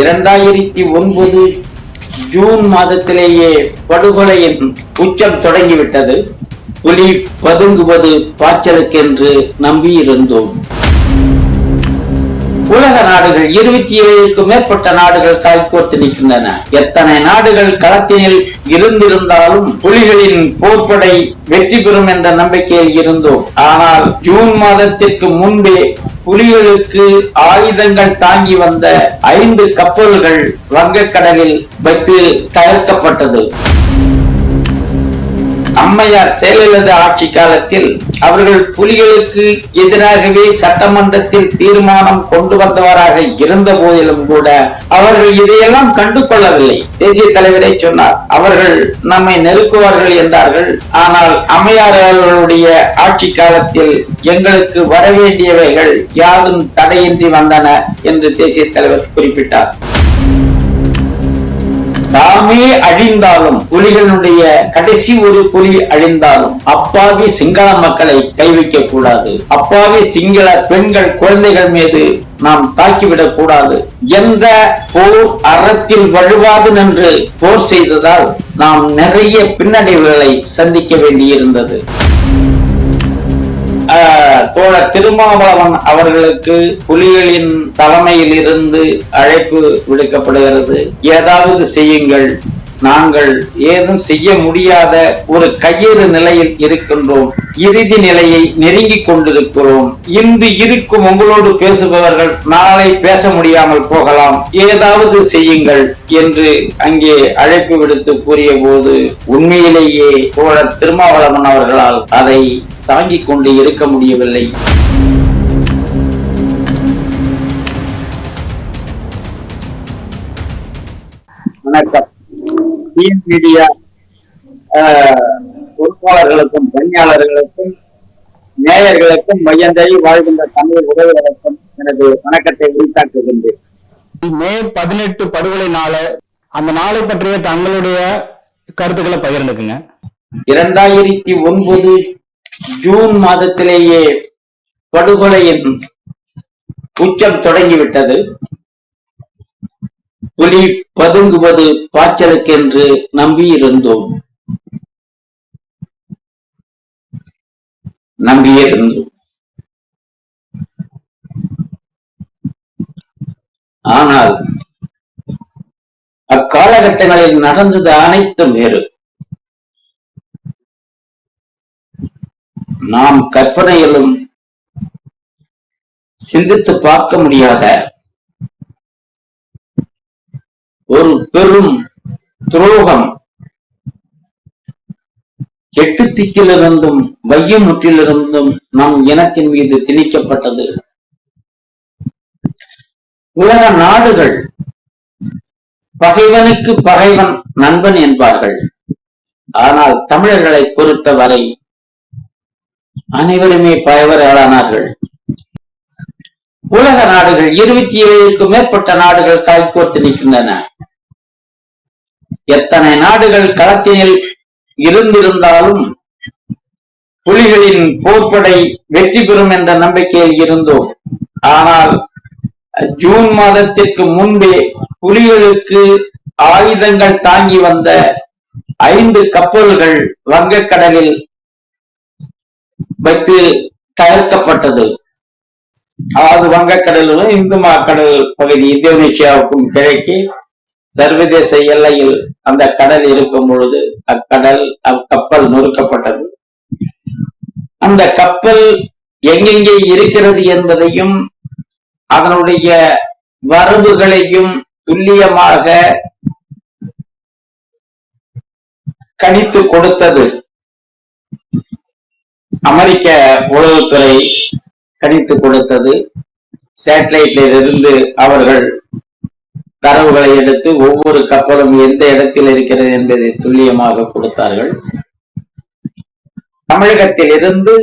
இரண்டாயிரத்தி ஒன்பது ஜூன் மாதத்திலேயே படுகொலையின் உச்சம் தொடங்கிவிட்டது. புலி பதுங்குவது பாய்ச்சலுக்கென்று நம்பியிருந்தோம். உலக நாடுகள் இருபத்தி ஏழுக்கும் மேற்பட்ட நாடுகள் காய்கோர்த்து நிற்கின்றன. எத்தனை நாடுகள் களத்தினில் இருந்திருந்தாலும் புலிகளின் போர்ப்படை வெற்றி பெறும் என்ற நம்பிக்கையில் இருந்தோம். ஆனால் ஜூன் மாதத்திற்கு முன்பே புலிகளுக்கு ஆயுதங்கள் தாங்கி வந்த ஐந்து கப்பல்கள் வங்கக்கடலில் வைத்து தகர்க்கப்பட்டது. அம்மையார் செயலலிதா ஆட்சி காலத்தில் அவர்கள் புலிகளுக்கு எதிராகவே சட்டமன்றத்தில் தீர்மானம் கொண்டு வந்தவராக இருந்த போதிலும் கூட அவர்கள் இதையெல்லாம் கண்டு கொள்ளவில்லை தேசிய தலைவரே சொன்னார் அவர்கள் நம்மை நெருக்குவார்கள் என்றார்கள். ஆனால் அம்மையார் அவர்களுடைய ஆட்சி காலத்தில் எங்களுக்கு வரவேண்டியவைகள் யாதும் தடையின்றி வந்தன என்று தேசிய தலைவர் குறிப்பிட்டார். தாமே அழிந்தாலும் புலிகளுடைய கடைசி ஒரு புலி அழிந்தாலும் அப்பாவி சிங்கள மக்களை கைவிக்க கூடாது அப்பாவி சிங்கள பெண்கள் குழந்தைகள் மீது நாம் தாக்கிவிடக் கூடாது. எந்த போர் அறத்தில் வழுவாது நின்று போர் செய்ததால் நாம் நிறைய பின்னடைவுகளை சந்திக்க வேண்டியிருந்தது. தோழர் திருமாவளவன் அவர்களுக்கு புலிகளின் தலைமையில் இருந்து அழைப்பு விடுக்கப்படுகிறது. ஏதாவது செய்யுங்கள். நாங்கள் ஏதும் செய்ய முடியாத ஒரு கையேறு நிலையில் இருக்கின்றோம். இறுதி நிலையை நெருங்கிக் கொண்டிருக்கிறோம். இன்று இருக்கும் உங்களோடு பேசுபவர்கள் நாளை பேச முடியாமல் போகலாம். ஏதாவது செய்யுங்கள் என்று அங்கே அழைப்பு விடுத்து கூறிய போது உண்மையிலேயே தோழர் திருமாவளவன் அவர்களால் அதை தாங்கிக் கொண்டு இருக்க முடியவில்லை. வணக்கம். டிஎன் மீடியா ஆஹ், பொறுப்பாளர்களுக்கும் பணியாளர்களுக்கும் நேயர்களுக்கும் மையந்தறி வாழ்கின்ற தமிழ் உறவுகளுக்கும் எனது வணக்கத்தை உரித்தாக்குகின்றேன். மே பதினெட்டு படுகொலை நாளை அந்த நாளை பற்றிய தங்களுடைய கருத்துக்களை பகிர்ந்துக்குங்க. இரண்டாயிரத்தி ஒன்பது ஜூன் மாதத்திலேயே படுகொலையின் உச்சம் தொடங்கிவிட்டது. புலி பதுங்குவது பாய்ச்சலுக்கென்று நம்பியிருந்தோம். நம்பியிருந்தோம். ஆனால் அக்காலகட்டங்களில் நடந்தது அனைத்தும் வேறு. நாம் கற்பனையிலும் சிந்தித்து பார்க்க முடியாத ஒரு பெரும் துரோகம். எட்டு திக்கிலிருந்தும் வையம் முற்றிலிருந்தும் நம் இனத்தின் மீது திணிக்கப்பட்டது. உலக நாடுகள் பகைவனுக்கு பகைவன் நண்பன் என்பார்கள். ஆனால் தமிழர்களை பொறுத்தவரை அனைவருமே பகைவர்களானார்கள். உலக நாடுகள் இருபத்தி ஏழுக்கும் மேற்பட்ட நாடுகள் காய்கோர்த்து நிற்கின்றன. எத்தனை நாடுகள் களத்தினில் இருந்திருந்தாலும் புலிகளின் போர்ப்படை வெற்றி பெறும் என்ற நம்பிக்கையில் இருந்தோம். ஆனால் ஜூன் மாதத்திற்கு முன்பே புலிகளுக்கு ஆயுதங்கள் தாங்கி வந்த ஐந்து கப்பல்கள் வங்கக்கடலில் வைத்து தகர்க்கப்பட்டது. அதாவது வங்கக்கடலிலும் இந்து மாக்கடல் பகுதி இந்தோனேஷியாவுக்கும் கிழக்கே சர்வதேச எல்லையில் அந்த கடல் இருக்கும் பொழுது அக்கடல் அக்கப்பல் நொறுக்கப்பட்டது. அந்த கப்பல் எங்கெங்கே இருக்கிறது என்பதையும் அதனுடைய வரவுகளையும் துல்லியமாக கணித்து கொடுத்தது. அமெரிக்க உளவுத்துறை கணித்து கொடுத்தது. சேட்டலைட்ல இருந்து அவர்கள் தரவுகளை எடுத்து ஒவ்வொரு கப்பலும் எந்த இடத்தில் இருக்கிறது என்பதை துல்லியமாக கொடுத்தார்கள். தமிழகத்தில் இருந்து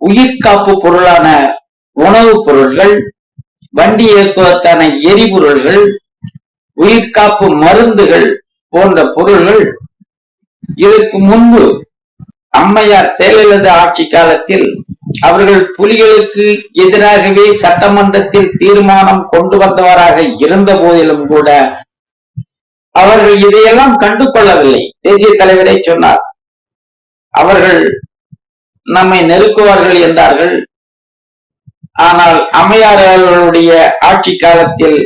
உயிர்காப்பு பொருளான உணவுப் பொருள்கள் வண்டி இயக்குவதற்கான எரிபொருள்கள் உயிர்காப்பு மருந்துகள் போன்ற பொருள்கள் இதற்கு முன்பு அம்மையார் செயலலிதா ஆட்சி காலத்தில் அவர்கள் புலிகளுக்கு எதிராகவே சட்டமன்றத்தில் தீர்மானம் கொண்டு வந்தவராக இருந்த போதிலும் கூட அவர்கள் இதையெல்லாம் கண்டு கொள்ளவில்லை தேசிய தலைவரே சொன்னார். அவர்கள் நம்மை நெருக்குவார்கள் என்றார்கள். ஆனால் அம்மையார் அவர்களுடைய ஆட்சி காலத்தில்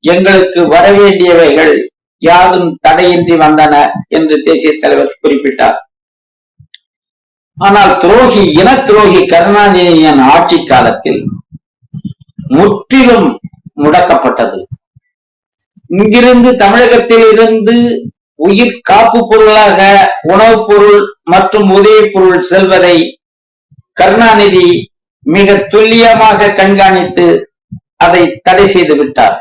எங்களுக்கு வரவேண்டியவைகள் யாதும் தடையின்றி வந்தன என்று தேசிய தலைவர் குறிப்பிட்டார். ஆனால் துரோகி இன துரோகி கருணாநிதியின் ஆட்சி காலத்தில் முற்றிலும் முடக்கப்பட்டது. இங்கிருந்து தமிழகத்தில் இருந்து உயிர் காப்பு பொருளாக உணவுப் பொருள் மற்றும் உதவிப் பொருள் செல்வதை கருணாநிதி மிக துல்லியமாக கண்காணித்து அதை தடை செய்து விட்டார்.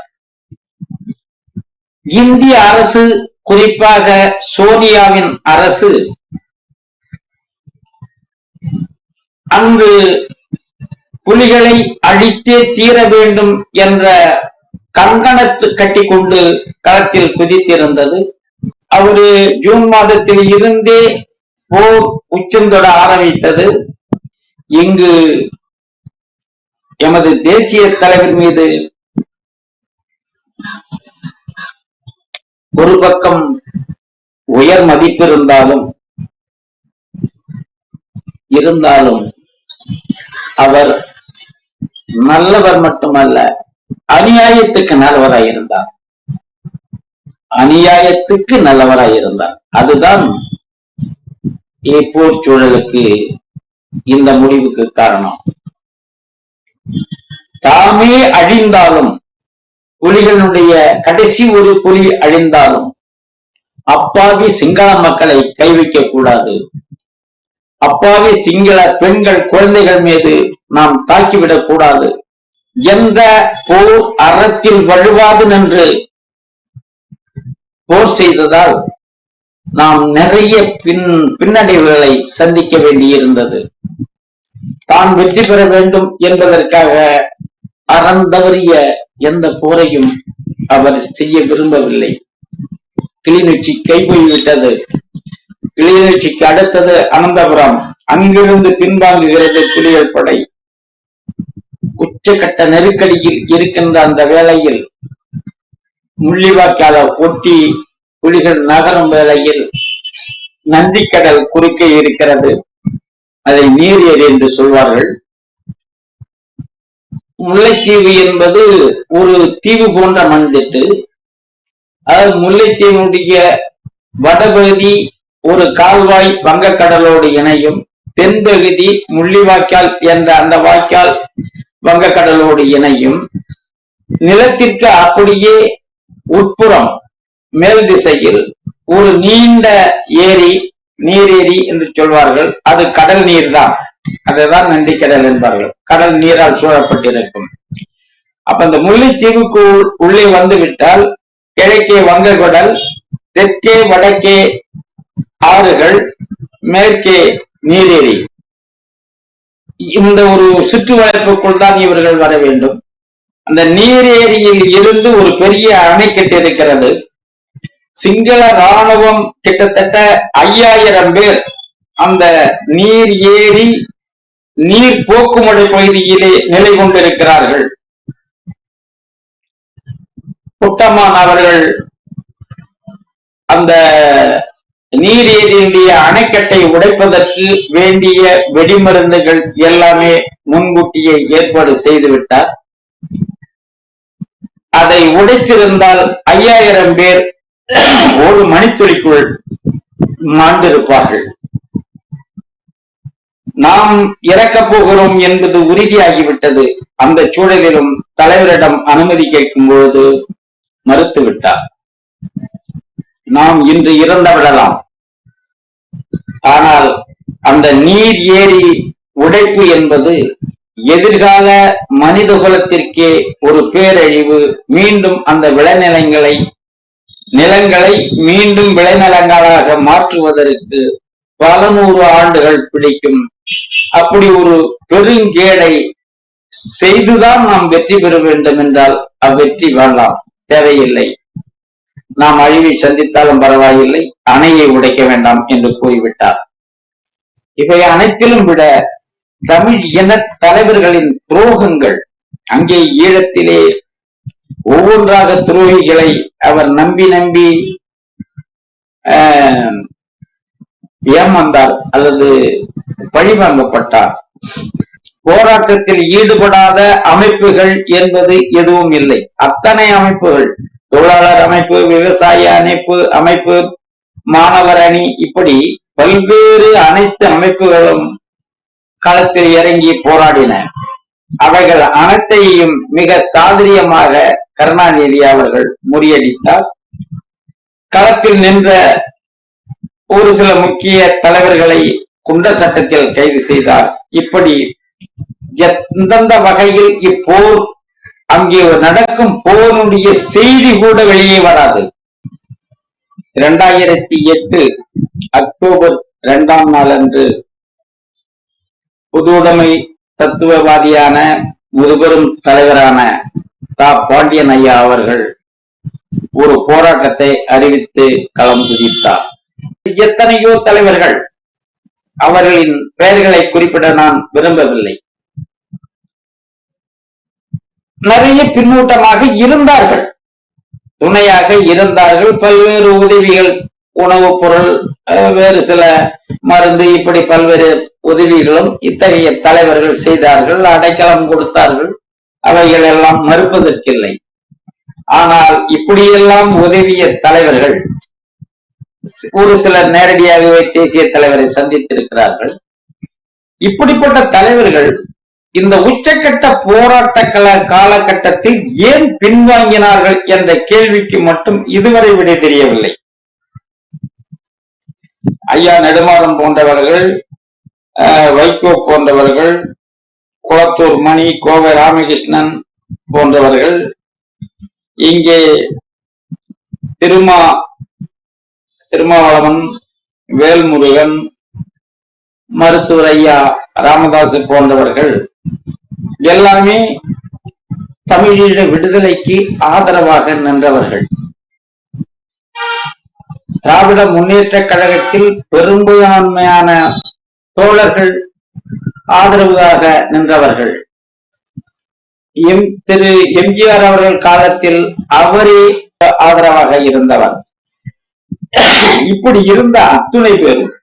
இந்திய அரசு குறிப்பாக சோனியாவின் அரசு அங்கு புலிகளை அழித்தே தீர வேண்டும் என்ற கங்கணத்து கட்டி கொண்டு களத்தில் குதித்திருந்தது. அவரு ஜூன் மாதத்தில் இருந்தே போர் உச்சந்தொட ஆரம்பித்தது. இங்கு எமது தேசிய தலைவர் மீது ஒரு பக்கம் உயர் மதிப்பு இருந்தாலும் இருந்தாலும் அவர் நல்லவர் மட்டுமல்ல அநியாயத்துக்கு நல்லவராய் இருந்தார். அநியாயத்துக்கு நல்லவராய் இருந்தார். அதுதான் போர் சூழலுக்கு இந்த முடிவுக்கு காரணம். தாமே அழிந்தாலும் புலிகளுடைய கடைசி ஒரு புலி அழிந்தாலும் அப்பாவி சிங்கள மக்களை கை வைக்க கூடாது அப்பாவி சிங்கள பெண்கள் குழந்தைகள் மீது நாம் தாக்கிவிடக் கூடாது. எந்த போர் அறத்தில் வழுவாது நின்று போர் செய்ததால் நாம் நிறைய பின் பின்னடைவுகளை சந்திக்க வேண்டியிருந்தது. தான் வெற்றி பெற வேண்டும் என்பதற்காக அறந்தவறிய எந்த போரையும் அவர் செய்ய விரும்பவில்லை. கிளிநொச்சி கைப்போய்விட்டது கிளிநொச்சிக்கு அடுத்தது அனந்தபுரம். அங்கிருந்து பின்வாங்குகிறது புலிகள் படை. உச்சகட்ட நெருக்கடியில் இருக்கின்ற அந்த வேளையில் முள்ளிவாக்கால ஒட்டி புலிகள் நகரும் வேளையில் நந்திக்கடல் குறுக்கே இருக்கிறது. அதை நீர் ஏரி என்று சொல்வார்கள். முல்லைத்தீவு என்பது ஒரு தீவு போன்ற மண்திட்டு. அதாவது முல்லைத்தீவுடைய வடபகுதி ஒரு கால்வாய் வங்கக்கடலோடு இணையும் தென்பகுதி முள்ளிவாய்க்கால் என்ற அந்த வாய்க்கால் வங்கக்கடலோடு இணையும் நிலத்திற்கு அப்படியே உட்புறம் மேல் திசையில் ஒரு நீண்ட ஏரி நீரேரி என்று சொல்வார்கள். அது கடல் நீர் தான். அதுதான் நந்திக்கடல் என்பார்கள். கடல் நீரால் சூழப்பட்டிருக்கும். அப்ப இந்த முல்லைத்தீவுக்கு உள்ளே வந்து விட்டால் கிழக்கே வங்கக்கடல் தெற்கே வடக்கே ஆறுகள் மேற்கே நீரேறி. இந்த ஒரு சுற்றுவளைப்புக்குள் தான் இவர்கள் வர வேண்டும். அந்த நீரேரியில் இருந்து ஒரு பெரிய அணை கட்டிருக்கிறது சிங்கள ராணுவம் கிட்டத்தட்ட ஐயாயிரம் பேர் அந்த நீர் ஏரி நீர் போக்குமுறை பகுதியிலே நிலை கொண்டிருக்கிறார்கள். புட்டமான் அவர்கள் அந்த நீர் அணைக்கட்டை உடைப்பதற்கு வேண்டிய வெடிமருந்துகள் எல்லாமே முன்கூட்டியே ஏற்பாடு செய்துவிட்டார். அதை உடைத்திருந்தால் ஐயாயிரம் பேர் ஒரு மணித்துளிக்குள் மாண்டிருப்பார்கள். நாம் இறக்கப் போகிறோம் என்பது உறுதியாகிவிட்டது. அந்த சூழலிலும் தலைவரிடம் அனுமதி கேட்கும் பொழுது மறுத்து விட்டார் நாம் இன்று இறந்து விடலாம் ஆனால் அந்த நீர் ஏரி உடைப்பு என்பது எதிர்கால மனித குலத்திற்கே ஒரு பேரழிவு. மீண்டும் அந்த விளைநிலங்களை நிலங்களை மீண்டும் விளைநிலங்களாக மாற்றுவதற்கு பல நூறு ஆண்டுகள் பிடிக்கும். அப்படி ஒரு பெருங்கேடை செய்துதான் நாம் வெற்றி பெற வேண்டும் என்றால் அவ்வெற்றி வேண்டாம். தேவையில்லை. நாம் அழிவை சந்தித்தாலும் பரவாயில்லை. அணையை உடைக்க வேண்டாம் என்று கூறிவிட்டார். இவை அனைத்திலும் விட தமிழ் இன தலைவர்களின் துரோகங்கள் அங்கே ஈழத்திலே ஒவ்வொன்றாக துரோகிகளை அவர் நம்பி நம்பி ஏமாந்தார் அல்லது பழிவாங்கப்பட்டார். போராட்டத்தில் ஈடுபடாத அமைப்புகள் என்பது எதுவும் இல்லை. அத்தனை அமைப்புகள் தொழிலாளர் அமைப்பு விவசாய அமைப்பு அமைப்பு மாணவர் அணி இப்படி பல்வேறு அனைத்து அமைப்புகளும் களத்தில் இறங்கி போராடின. அவைகள் அனைத்தையும் மிக சாதுரியமாக கருணாநிதி அவர்கள் முறியடித்தார். களத்தில் நின்ற ஒரு சில முக்கிய தலைவர்களை குண்டர் சட்டத்தில் கைது செய்தார். இப்படி எந்தெந்த வகையில் இப்போர் அங்கே நடக்கும் போருடைய செய்தி கூட வெளியே வராது. இரண்டாயிரத்தி எட்டு அக்டோபர் இரண்டாம் நாள் அன்று பொதுவுடைமை தத்துவவாதியான முதுபெரும் தலைவரான தா. பாண்டியன் ஐயா அவர்கள் ஒரு போராட்டத்தை அறிவித்து களம் குதித்தார். எத்தனையோ தலைவர்கள் அவர்களின் பெயர்களை குறிப்பிட நான் விரும்பவில்லை. நிறைய பின்னூட்டமாக இருந்தார்கள். துணையாக இருந்தார்கள். பல்வேறு உதவிகள் உணவுப் பொருள் வேறு சில மருந்து இப்படி பல்வேறு உதவிகளும் இத்தகைய தலைவர்கள் செய்தார்கள். அடைக்கலம் கொடுத்தார்கள். அவைகள் எல்லாம் மறுப்பதற்கில்லை. ஆனால் இப்படியெல்லாம் உதவிய தலைவர்கள் ஒரு சிலர் நேரடியாகவே தேசிய தலைவரை சந்தித்திருக்கிறார்கள். இப்படிப்பட்ட தலைவர்கள் இந்த உச்சக்கட்ட போராட்ட கல காலகட்டத்தில் ஏன் பின்வாங்கினார்கள் என்ற கேள்விக்கு மட்டும் இதுவரை விடை தெரியவில்லை. ஐயா நெடுமாறன் போன்றவர்கள் வைகோ போன்றவர்கள் குளத்தூர் மணி கோவை ராமகிருஷ்ணன் போன்றவர்கள் இங்கே திருமா திருமாவளவன் வேல்முருகன் மருத்துவர் ஐயா ராமதாஸ் போன்றவர்கள் எல்லாமே தமிழீழ விடுதலைக்கு ஆதரவாக நின்றவர்கள். திராவிட முன்னேற்ற கழகத்தில் பெரும்பான்மையான தோழர்கள் ஆதரவாக நின்றவர்கள். எம் திரு எம்ஜிஆர் அவர்கள் காலத்தில் அவரே ஆதரவாக இருந்தவர். இப்படி இருந்த அத்துணை பேரும்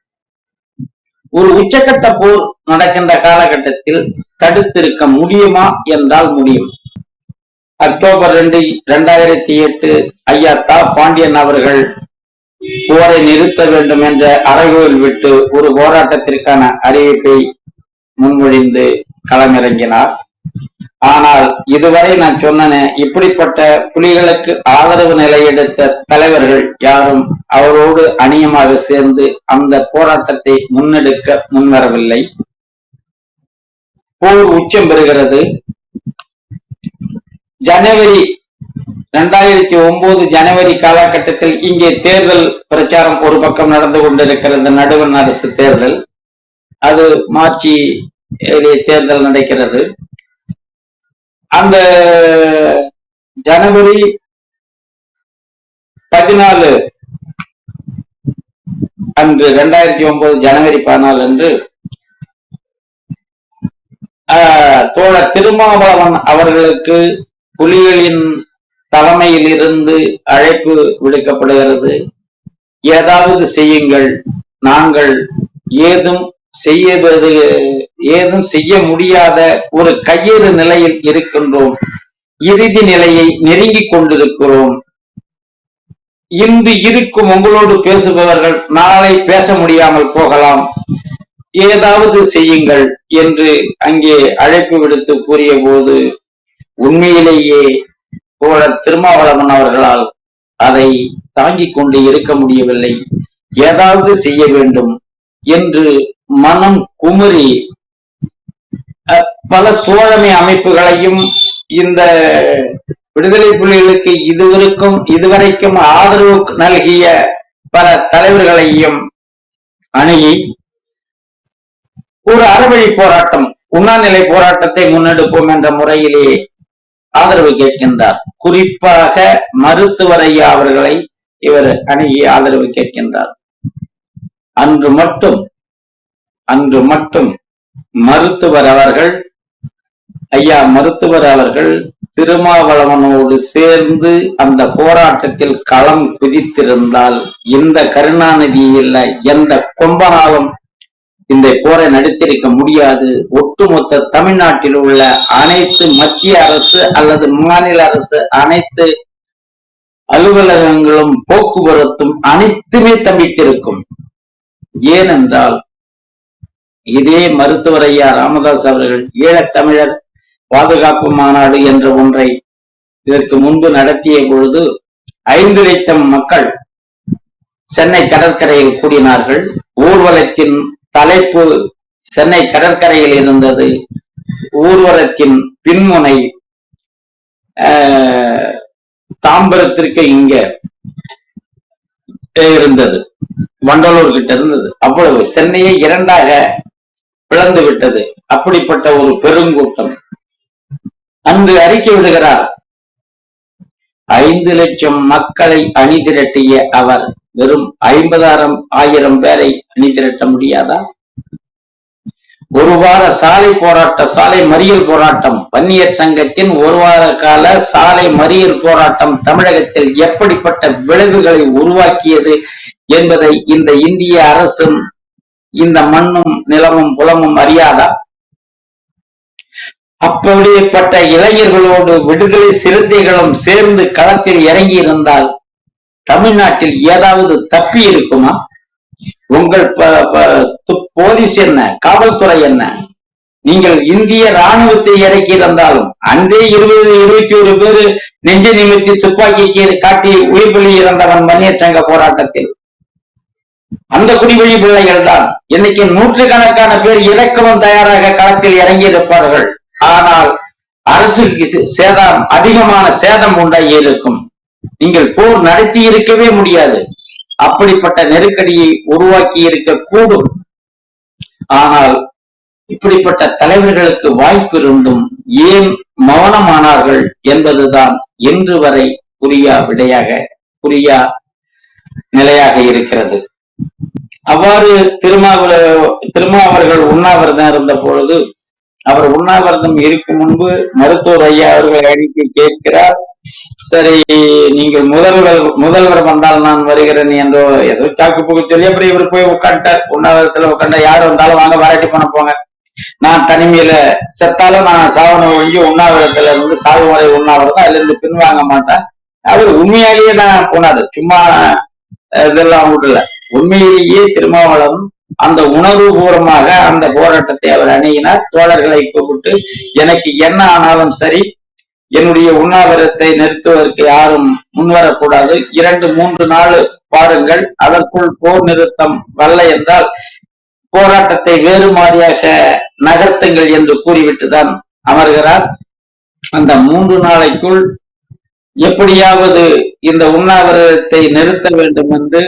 ஒரு உச்சக்கட்ட போர் நடக்கின்ற காலகட்டத்தில் தடுத்திருக்க முடியுமா என்றால் முடியும். அக்டோபர் ரெண்டு இரண்டாயிரத்தி எட்டு ஐயா தா பாண்டியன் அவர்கள் போரை நிறுத்த வேண்டும் என்ற அறைகோவில் விட்டு ஒரு போராட்டத்திற்கான அறிவிப்பை முன்மொழிந்து களமிறங்கினார். ஆனால் இதுவரை நான் சொன்னேன் இப்படிப்பட்ட புலிகளுக்கு ஆதரவு நிலையெடுத்த தலைவர்கள் யாரும் அவரோடு அணியமாக சேர்ந்து அந்த போராட்டத்தை முன்னெடுக்க முன்வரவில்லை. போர் உச்சம் பெறுகிறது. ஜனவரி இரண்டாயிரத்தி ஒன்பது ஜனவரி காலகட்டத்தில் இங்கே தேர்தல் பிரச்சாரம் ஒரு பக்கம் நடந்து கொண்டிருக்கிறது நடுவண் அரசு தேர்தல். அது மார்ச் தேர்தல் நடக்கிறது. அந்த ஜனவரி பதினாலு அன்று இரண்டாயிரத்தி ஒன்பது ஜனவரி பதினாலு அன்று தோழர் திருமாவளவன் அவர்களுக்கு புலிகளின் தலைமையில் இருந்து அழைப்பு விடுக்கப்படுகிறது. ஏதாவது செய்யுங்கள். நாங்கள் ஏதும் செய்யவது ஏதும் செய்ய முடியாத ஒரு கையேறு நிலையில் இருக்கின்றோம். இறுதி நிலையை நெருங்கிக் கொண்டிருக்கிறோம். இன்று இருக்கும் உங்களோடு பேசுபவர்கள் நாளை பேச முடியாமல் போகலாம். ஏதாவது செய்யுங்கள் என்று அங்கே அழைப்பு விடுத்து கூறிய போது உண்மையிலேயே தோழர் திருமாவளவன் அவர்களால் அதை தாங்கிக் கொண்டு இருக்க முடியவில்லை. ஏதாவது செய்ய வேண்டும் என்று மனம் குமரி அஹ், பல தோழமை அமைப்புகளையும் இந்த விடுதலை புலிகளுக்கு இதுவரைக்கும் இதுவரைக்கும் ஆதரவு நல்கிய பல தலைவர்களையும் அணுகி ஒரு அறவழி போராட்டம் உண்ணாநிலை போராட்டத்தை முன்னெடுப்போம் என்ற முறையிலேயே ஆதரவு கேட்கின்றார். குறிப்பாக மருத்துவர் ஐயா அவர்களை இவர் அணுகி ஆதரவு கேட்கின்றார். அன்று மட்டும் அன்று மட்டும் மருத்துவர் அவர்கள் ஐயா மருத்துவர் அவர்கள் திருமாவளவனோடு சேர்ந்து அந்த போராட்டத்தில் களம் குதித்திருந்தால் இந்த கருணாநிதி இல்ல எந்த கொம்பனாலும் இந்த போரை நடத்தியிருக்க முடியாது. ஒட்டுமொத்த தமிழ்நாட்டில் உள்ள அனைத்து மத்திய அரசு அல்லது மாநில அரசு அனைத்து அலுவலகங்களும் போக்குவரத்தும் அனைத்துமே தம்பித்திருக்கும் ஏனென்றால் இதே மருத்துவர் ஐயா ராமதாஸ் அவர்கள் ஈழத்தமிழர் பாதுகாப்பு மாநாடு என்ற ஒன்றை இதற்கு முன்பு நடத்திய பொழுது ஐந்து லட்சம் மக்கள் சென்னை கடற்கரையில் கூடினார்கள். ஊர்வலத்தின் தலைப்பு சென்னை கடற்கரையில் இருந்தது. ஊர்வலத்தின் பின்முனை தாம்பரத்திற்கு இங்க இருந்தது. வண்டலூர் கிட்ட இருந்தது. அவ்வளவு. சென்னையை இரண்டாக பிளந்து விட்டது. அப்படிப்பட்ட ஒரு பெருங்கூட்டம். அங்கு அறிக்கை விடுகிறார். ஐந்து லட்சம் மக்களை அணி திரட்டிய அவர் வெறும் ஐம்பதாயிரம் ஆயிரம் பேரை அணிதிரட்ட முடியாதா? ஒரு வார சாலை போராட்ட சாலை மறியல் போராட்டம். வன்னியர் சங்கத்தின் ஒரு வார கால சாலை மறியல் போராட்டம் தமிழகத்தில் எப்படிப்பட்ட விளைவுகளை உருவாக்கியது என்பதை இந்த இந்திய அரசும் இந்த மண்ணும் நிலமும் புலமும் அறியாதா? அப்படிப்பட்ட இளைஞர்களோடு விடுதலை சிறுத்தைகளும் சேர்ந்து களத்தில் இறங்கி இருந்தால் தமிழ்நாட்டில் ஏதாவது தப்பி இருக்குமா உங்கள் ப- ப- போலீஸ் என்ன? காவல்துறை என்ன? நீங்கள் இந்திய ராணுவத்தை இறக்கி இருந்தாலும் அன்றே இருபது இருபத்தி ஒரு பேரு நெஞ்ச நிமித்தி துப்பாக்கிக்கு காட்டி உயிர் பலி இறந்தவன் மன்னியர் சங்க போராட்டத்தில். அந்த குடிவழி பிள்ளைகள் தான் இன்னைக்கு நூற்றுக்கணக்கான பேர் இறக்கவும் தயாராக களத்தில் இறங்கி இருப்பார்கள் ஆனால் அரசுக்கு சேதம் அதிகமான சேதம் உண்டாகி இருக்கும் நீங்கள் போர் நடத்தி இருக்கவே முடியாது. அப்படிப்பட்ட நெருக்கடியை உருவாக்கி இருக்க கூடும். ஆனால் இப்படிப்பட்ட தலைவர்களுக்கு வாய்ப்பு இருந்தும் ஏன் மௌனமானார்கள் என்பதுதான் இன்று வரை புரியா விடையாக புரியா நிலையாக இருக்கிறது. அவ்வாறு திருமாவள திருமாவர்கள் உண்ணாவிரதம் இருந்த பொழுது அவர் உண்ணாவிரதம் இருக்கும் முன்பு மருத்துவர் ஐயா அவர்களை அனுப்பி கேட்கிறார். சரி நீங்கள் முதல்வர் முதல்வர் வந்தால் நான் வருகிறேன் என்றோ ஏதோ சாக்கு போக சொல்லி அப்படி இவர் போய் உட்காந்துட்டார் உண்ணாவிரத்துல உட்காந்தா யார் வந்தாலும் வாங்க வராட்டி பண்ண போங்க. நான் தனிமையில செத்தாலும் நான் சாவன ஒழிஞ்சு உண்ணாவிரத்துல இருந்து சாவு வரை உண்ணாவிரதம் அதுல இருந்து பின்வாங்க மாட்டேன். அவர் உண்மையாலேயே நான் போனாது சும்மா இதெல்லாம் விடல உண்மையிலேயே திருமாவளம் அந்த உணர்வுபூர்வமாக அந்த போராட்டத்தை அவர் அணுகினார். தோழர்களை கூப்பிட்டு எனக்கு என்ன ஆனாலும் சரி என்னுடைய உண்ணாவிரத்தை நிறுத்துவதற்கு யாரும் முன்வரக்கூடாது. இரண்டு மூன்று நாள் பாருங்கள் அதற்குள் போர் நிறுத்தம் வரல என்றால் போராட்டத்தை வேறு மாதிரியாக நகர்த்துங்கள் என்று கூறிவிட்டுதான் அமர்கிறார். அந்த மூன்று நாளைக்குள் எப்படியாவது இந்த உண்ணாவிரதத்தை நிறுத்த வேண்டும் என்று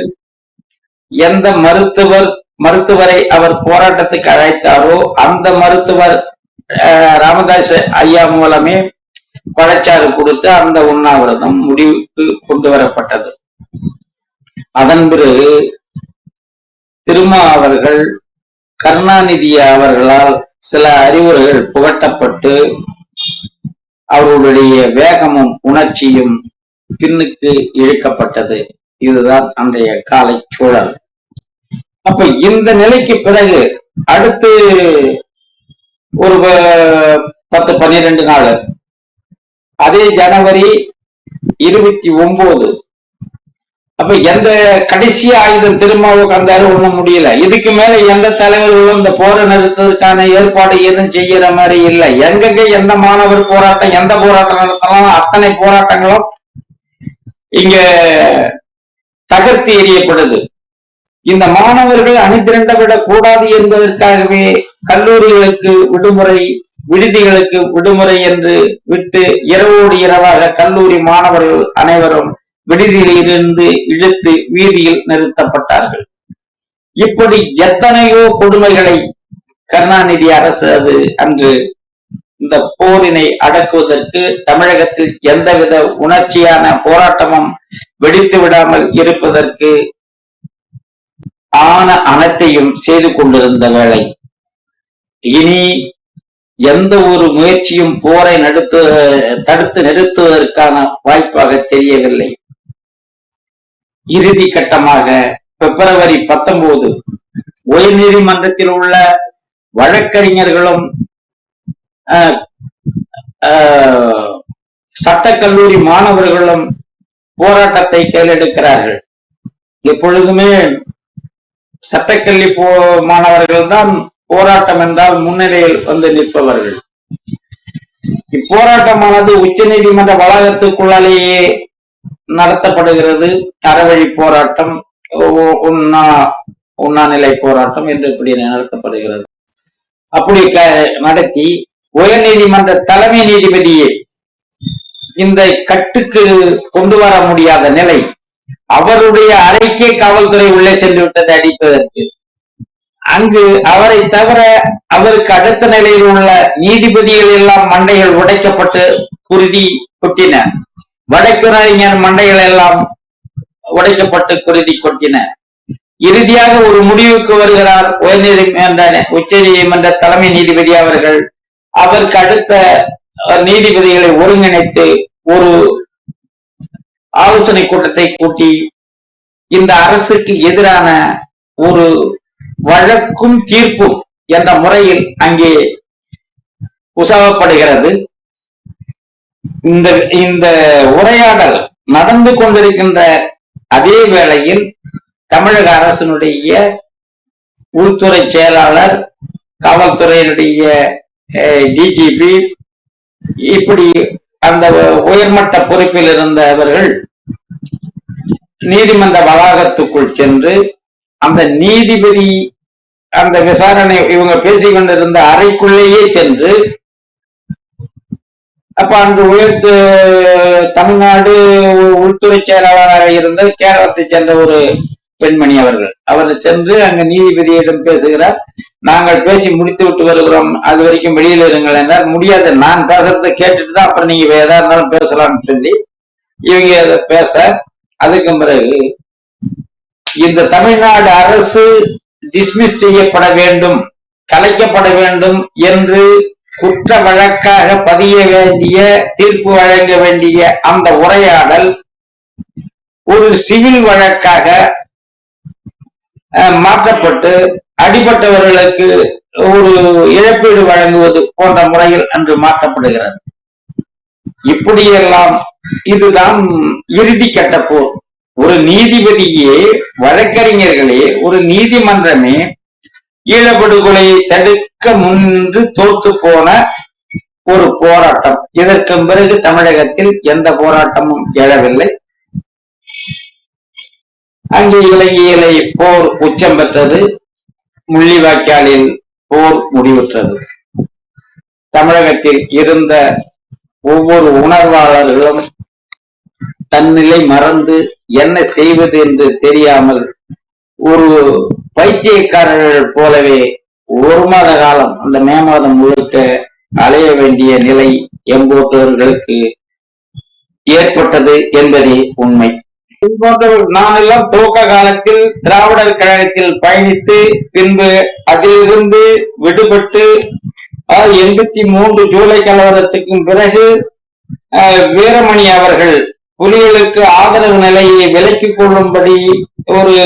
எந்த மருத்துவர் மருத்துவரை அவர் போராட்டத்துக்கு அழைத்தாரோ அந்த மருத்துவர் அஹ், ராமதாஸ் ஐயா மூலமே பழச்சாறு கொடுத்து அந்த உண்ணாவிரதம் முடிவுக்கு கொண்டு வரப்பட்டது அதன் பிறகு திருமா அவர்கள் கருணாநிதி அவர்களால் சில அறிவுரைகள் புகட்டப்பட்டு அவர்களுடைய வேகமும் உணர்ச்சியும் பின்னுக்கு இழுக்கப்பட்டது. இதுதான் அன்றைய காலை சூழல். அப்ப இந்த நிலைக்கு பிறகு அடுத்து ஒரு பத்து பன்னிரெண்டு நாள் அதே ஜனவரி இருபத்தி ஒன்பது அப்ப எந்த கடைசி ஆயுதம் திரும்ப கந்தாரு ஒண்ணும் முடியல. இதுக்கு மேல எந்த தலைவர்களும் இந்த போரை நிறுத்ததுக்கான ஏற்பாடு எதுவும் செய்யற மாதிரி இல்லை. எங்கெங்க எந்த மாணவர் போராட்டம் எந்த போராட்டம் நடத்தலாம் அத்தனை போராட்டங்களும் இங்க தகர்த்து எறியப்படுது. இந்த மாணவர்கள் அணிதிரண்ட விடக் கூடாது என்பதற்காகவே கல்லூரிகளுக்கு விடுமுறை விடுதிகளுக்கு விடுமுறை என்று விட்டு இரவோடு இரவாக கல்லூரி மாணவர்கள் அனைவரும் விடுதியிலிருந்து இழுத்து வீதியில் நிறுத்தப்பட்டார்கள். இப்படி எத்தனையோ கொடுமைகளை கருணாநிதி அரசு அது அன்று இந்த போரினை அடக்குவதற்கு தமிழகத்தில் எந்தவித உணர்ச்சியான போராட்டமும் வெடித்து விடாமல் இருப்பதற்கு ஆன அனைத்தையும் செய்து கொண்டிருந்த வேளை. இனி எந்த ஒரு முயற்சியும் போரை நடுத்து தடுத்து நிறுத்துவதற்கான வாய்ப்பாக தெரியவில்லை. இறுதி கட்டமாக பிப்ரவரி பத்தொன்பது உயர் நீதிமன்றத்தில் உள்ள வழக்கறிஞர்களும் சட்டக்கல்லூரி மாணவர்களும் போராட்டத்தை கையெடுக்கிறார்கள். எப்பொழுதுமே சட்டக்கல்வி போ மாணவர்கள் தான் போராட்டம் என்றால் முன்னிலையில் வந்து நிற்பவர்கள். இப்போராட்டமானது உச்ச நீதிமன்ற வளாகத்துக்குள்ளாலேயே நடத்தப்படுகிறது. தரவழி போராட்டம் உண்ணா உண்ணாநிலை போராட்டம் என்று இப்படி நடத்தப்படுகிறது. அப்படி க- நடத்தி உயர்நீதிமன்ற தலைமை நீதிபதியே இந்த கட்டுக்கு கொண்டு வர முடியாத நிலை அவருடைய அறைக்கே காவல்துறை உள்ளே சென்று விட்டதை அடிப்பதற்கு அங்கு அவரை தவிர அவருக்கு அடுத்த நிலையில் உள்ள நீதிபதிகள் எல்லாம் மண்டைகள் உடைக்கப்பட்டு குருதி கொட்டின. வடக்குரைஞர் மண்டைகள் எல்லாம் உடைக்கப்பட்டு குருதி கொட்டின. இறுதியாக ஒரு முடிவுக்கு வருகிறார் உயர்நீதிமன்ற உச்ச நீதிமன்ற தலைமை நீதிபதி அவர்கள். அவருக்கு அடுத்த அஹ், நீதிபதிகளை ஒருங்கிணைத்து ஒரு ஆலோசனை கூட்டத்தை கூட்டி இந்த அரசுக்கு எதிரான ஒரு வழக்கும் தீர்ப்பும் என்ற முறையில் அங்கே உசவப்படுகிறது. இந்த இந்த உரையாடல் நடந்து கொண்டிருக்கின்ற அதே வேளையில் தமிழக அரசினுடைய உள்துறை செயலாளர் காவல்துறையினுடைய டிஜிபி இப்படி அந்த உயர்மட்ட பொறுப்பில் இருந்தவர்கள் நீதிமன்ற வளாகத்துக்குள் சென்று அந்த நீதிபதி அந்த விசாரணை இவங்க பேசிக்கொண்டிருந்த அறைக்குள்ளேயே சென்று அப்ப அன்று உயர் தமிழ்நாடு உள்துறை செயலாளராக இருந்த கேரளத்தை சேர்ந்த ஒரு பெண்மணி அவர்கள். அவர் சென்று அங்க நீதிபதியிடம் பேசுகிறார். நாங்கள் பேசி முடித்து விட்டு வருகிறோம். அது வரைக்கும் வெளியில இருங்கள் என்றால் முடியாது. நான் பேசுறத கேட்டுட்டு தான் அப்புறம் நீங்க எதா இருந்தாலும் பேசலாம்னு சொல்லி இவங்க அதை பேச அதுக்கு பிறகு இந்த தமிழ்நாடு அரசு டிஸ்மிஸ் செய்யப்பட வேண்டும் கலைக்கப்பட வேண்டும் என்று குற்ற வழக்காக பதிய வேண்டிய தீர்ப்பு வழங்க வேண்டிய அந்த உரையாடல் ஒரு சிவில் வழக்காக அஹ், மாற்றப்பட்டு அடிபட்டவர்களுக்கு ஒரு இழப்பீடு வழங்குவது போன்ற முறையில் அன்று மாற்றப்படுகிறது. இப்படியெல்லாம் இதுதான் இறுதி கட்ட போர் ஒரு நீதிபதியே வழக்கறிஞர்களே ஒரு நீதிமன்றமே ஈழப்படுகொலையை தடுக்க முன்று தோத்து போன ஒரு போராட்டம். இதற்கு பிறகு தமிழகத்தில் எந்த போராட்டமும் எழவில்லை. அங்கே இலங்கையிலே போர் உச்சம் பெற்றது. முள்ளிவாய்க்காலில் போர் முடிவுற்றது. தமிழகத்தில் இருந்த ஒவ்வொரு உணர்வாளர்களும் தன்னிலை மறந்து என்ன செய்வது என்று தெரியாமல் ஒரு பைத்தியக்காரர்கள் போலவே ஒரு மாத காலம் அந்த மே மாதம் முழுக்க அலைய வேண்டிய நிலை எம்போட்டவர்களுக்கு ஏற்பட்டது என்பதே உண்மை. நான் எல்லாம் துவக்க காலத்தில் திராவிடர் கழகத்தில் பயணித்து பின்பு அதிலிருந்து விடுபட்டு எண்பத்தி மூன்று ஜூலை கலவரத்துக்கும் பிறகு அஹ், வீரமணி அவர்கள் புலிகளுக்கு ஆதரவு நிலையை விலக்கிக் கொள்ளும்படி ஒரு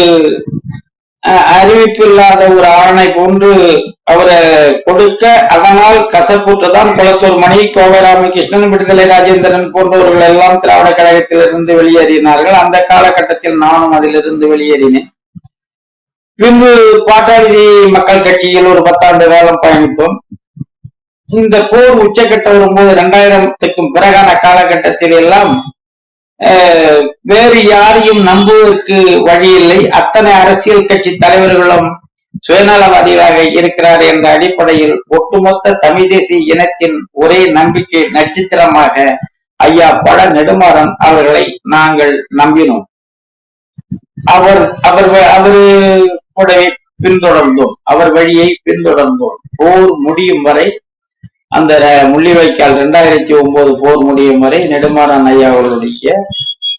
அஹ், அறிவிப்பில்லாத ஒரு ஆணை போன்று அவரை கொடுக்க அதனால் கசப்புற்றுதான் குளத்தூர் மணி கோவை ராமகிருஷ்ணன் விடுதலை ராஜேந்திரன் போன்றவர்கள் எல்லாம் திராவிட கழகத்திலிருந்து வெளியேறினார்கள். அந்த காலகட்டத்தில் நானும் அதிலிருந்து வெளியேறினேன். பின்பு பாட்டாளி மக்கள் கட்சியில் ஒரு பத்தாண்டு காலம் பயணித்தோம். இந்த போர் உச்சக்கட்டம் வரும்போது இரண்டாயிரத்துக்கும் பிறகான காலகட்டத்தில் எல்லாம் வேறு யாரையும் நம்புவதற்கு வழி இல்லை அத்தனை அரசியல் கட்சி தலைவர்களும் சுயநலவாதிகளாக இருக்கிறார் என்ற அடிப்படையில் ஒட்டுமொத்த தமிழ் தேசிய இனத்தின் ஒரே நம்பிக்கை நட்சத்திரமாக ஐயா பட நெடுமாறன் அவர்களை நாங்கள் நம்பினோம். அவர் அவர் அவருடைய பின்தொடர்ந்தோம். அவர் வழியை பின்தொடர்ந்தோம். போர் முடியும் வரை அந்த முள்ளிவைக்கால் முள்ளிவாய்க்கால் இரண்டாயிரத்தி ஒன்பது போர் முடியும் வரை நெடுமாறன் ஐயா அவர்களுடைய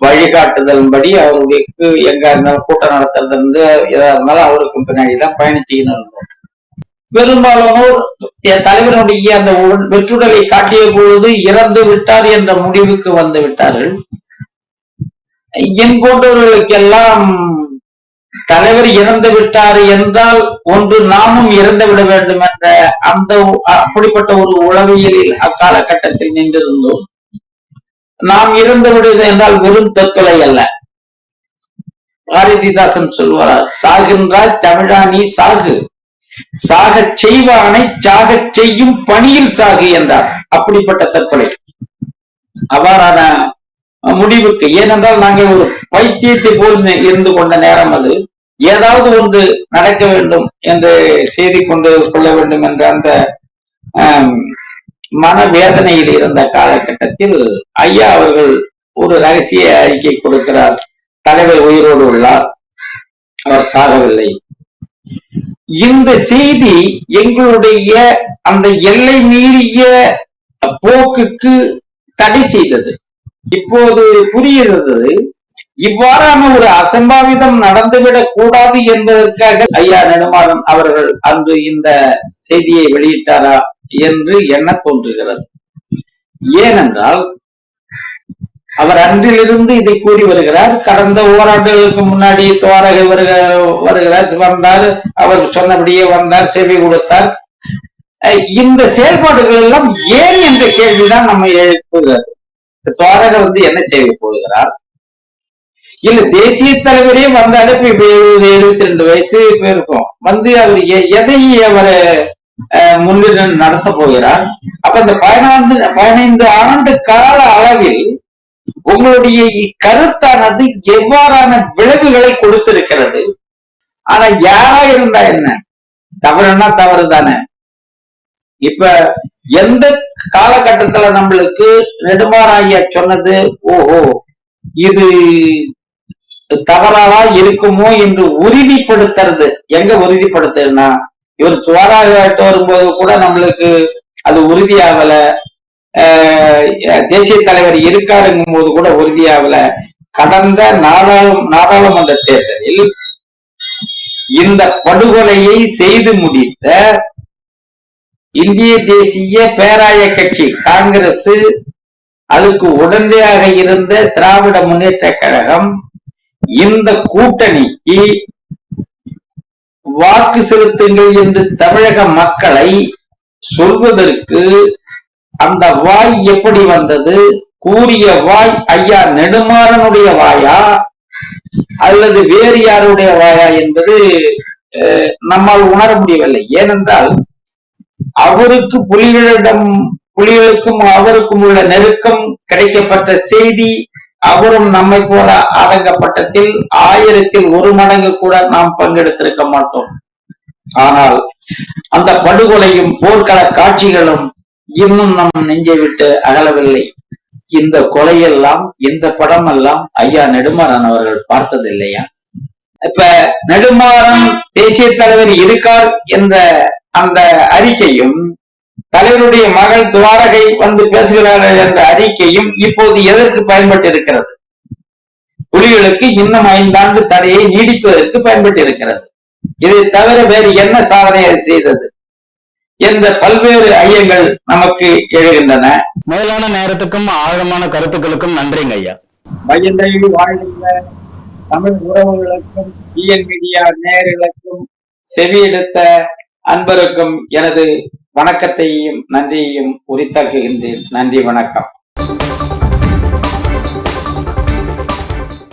வழிகாட்டுதலின்படி அவர்களுக்கு எங்க இருந்தாலும் கூட்டம் நடத்துறது இருந்து எதா இருந்தாலும் அவருக்கு பின்னாடி தான் பயணிச்சுக்கின்னு இருந்தோம். பெரும்பாலானோர் தலைவருடைய அந்த வெற்றுடலை காட்டிய பொழுது இறந்து விட்டார் என்ற முடிவுக்கு வந்து விட்டார்கள். என் போன்றவர்களுக்கெல்லாம் தலைவர் இறந்து விட்டார் என்றால் ஒன்று நாமும் இறந்து விட வேண்டும் என்ற அந்த அப்படிப்பட்ட ஒரு உளவியலில் அக்காலகட்டத்தில் நின்றிருந்தோம். நாம் இறந்து விடுவது என்றால் வெறும் தற்கொலை அல்ல. பாரதிதாசன் சொல்வார் சாகின்றாய் தமிழா நீ சாகு. சாக செய்வானை சாக செய்யும் பணியில் சாகு என்றார். அப்படிப்பட்ட தற்கொலை. அவ்வாறான முடிவுக்கு. ஏனென்றால் நாங்கள் ஒரு பைத்தியத்தை போல் இருந்து கொண்ட நேரம் அது. ஏதாவது ஒன்று நடக்க வேண்டும் என்று செய்தி கொண்டு கொள்ள வேண்டும் என்ற அந்த மனவேதனையில் இருந்த காலகட்டத்தில் ஐயா அவர்கள் ஒரு ரகசிய அறிக்கை கொடுக்கிறார். தலைவர் உயிரோடு உள்ளார். அவர் சாகவில்லை. இந்த செய்தி எங்களுடைய அந்த எல்லை மீறிய போக்குக்கு தடை செய்தது. இப்போது புரிகிறது. இவ்வாறான ஒரு அசம்பாவிதம் நடந்துவிடக் கூடாது என்பதற்காக ஐயா நெடுமாறன் அவர்கள் அன்று இந்த செய்தியை வெளியிட்டாரா என்று எண்ண தோன்றுகிறது. ஏனென்றால் அவர் அன்றிலிருந்து இதை கூறி வருகிறார். கடந்த ஓராண்டுகளுக்கு முன்னாடி துவாரகை வருக வருகிறார் வந்தார். அவர் சொன்னபடியே வந்தார் செவி கொடுத்தார். இந்த செயல்பாடுகள் எல்லாம் ஏன் என்ற கேள்விதான் நம்ம எழுப்புகிறது. இந்த துவாரக வந்து என்ன செய்ய போகிறார்? இல்ல தேசிய தலைவரே வந்து அனுப்பி இப்ப எழுபது எழுபத்தி ரெண்டு வயசு இப்ப இருக்கும். வந்து அவர் எதை அவர் முன்னிலை நடத்த போகிறார்? அப்ப இந்த பதினான்கு பதினைந்து ஆண்டு கால அளவில் உங்களுடைய கருத்தானது எவ்வாறான விளைவுகளை கொடுத்திருக்கிறது? ஆனா யாரா இருந்தா என்ன? தவறுனா தவறு தானே. இப்ப எந்த காலகட்டத்துல நம்மளுக்கு நெடுமாறாய சொன்னது ஓஹோ இது தவறாவா இருக்குமோ என்று உறுதிப்படுத்துறது. எங்க உறுதிப்படுத்துனா இவர் துவாராகட்டு வரும்போது கூட நம்மளுக்கு அது உறுதியாகல. தேசிய தலைவர் இருக்காருங்கும் போது கூட உறுதியாகல. கடந்த நாடாளு நாடாளுமன்ற தேர்தலில் இந்த படுகொலையை செய்து முடித்த இந்திய தேசிய பேராய கட்சி காங்கிரஸ் அதுக்கு உடந்தையாக இருந்த திராவிட முன்னேற்ற கழகம் இந்த கூட்டணிக்கு வாக்கு செலுத்துங்கள் என்று தமிழக மக்களை சொல்வதற்கு அந்த வாய் எப்படி வந்தது? கூறிய வாய் ஐயா நெடுமாறனுடைய வாயா அல்லது வேறு யாருடைய வாயா என்பது அஹ், நம்மால் உணர முடியவில்லை. ஏனென்றால் அவருக்கு புலிகளிடம் புலிகளுக்கும் அவருக்கும் உள்ள நெருக்கம் கிடைக்கப்பட்ட செய்தி அவரும் நம்மை போல அடங்கப்பட்டத்தில் ஆயிரத்தில் ஒரு மடங்கு கூட நாம் பங்கெடுத்திருக்க மாட்டோம். ஆனால் அந்த படுகொலையும் போர்க்கள காட்சிகளும் இன்னும் நம் நெஞ்சை விட்டு அகலவில்லை. இந்த கொலையெல்லாம் இந்த படம் எல்லாம் ஐயா நெடுமாறன் அவர்கள் பார்த்ததில்லையா? இப்ப நெடுமாறன் தேசிய தலைவர் இருக்கார் என்ற அந்த அறிக்கையும் தலைவருடைய மகள் துவாரகை வந்து பேசுகிறார்கள் என்ற அறிக்கையும் இப்போது எதற்கு பயன்பட்டு இருக்கிறது புலிகளுக்கு இன்னும் ஐந்தாண்டு தடையை நீடிப்பதற்கு பயன்பட்டு இருக்கிறது இதை தவிர வேறு என்ன சாதனை அது செய்தது? என்ற பல்வேறு ஐயங்கள் நமக்கு எழுகின்றன. மேலான நேரத்துக்கும் ஆழமான கருத்துக்களுக்கும் நன்றிங்க ஐயா. மையந்தையில் வாழ்கின்ற தமிழ் உறவுகளுக்கும் இஎன் மீடியா நேயர்களுக்கும் செவியெடுத்த அன்பருக்கும் எனது வணக்கத்தையும் நன்றியையும் உரித்தாக்குகின்றேன். நன்றி வணக்கம்.